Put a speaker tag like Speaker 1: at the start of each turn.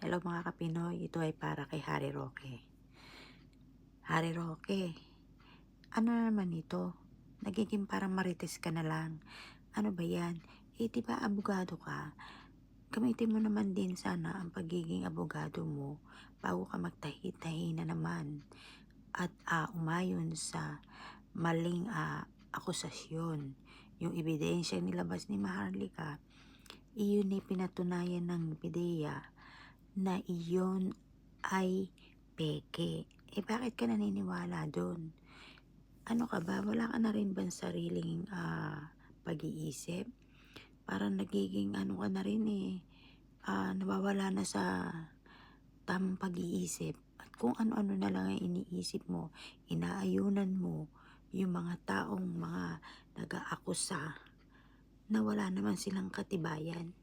Speaker 1: Hello mga kapinoy, ito ay para kay Harry Roque. Harry Roque, ano na naman ito? Nagiging parang marites ka na lang. Ano ba yan? Eh, di ba abogado ka? Gamitin mo naman din sana ang pagiging abogado mo bago ka magtahi-tahi na naman at ah, umayon sa maling ah, akusasyon. Yung ebidensya nilabas ni Maharlika, iyon ay pinatunayan ng PIDEA na iyon ay peke. Eh bakit ka naniniwala doon? Ano ka ba? Wala ka na rin ba sariling ah, pag-iisip? Parang nagiging ano ka na rin eh. ah, nawawala na sa tamang pag-iisip. At kung ano-ano na lang ang iniisip mo, inaayunan mo yung mga taong mga nag-aakusa na wala naman silang katibayan.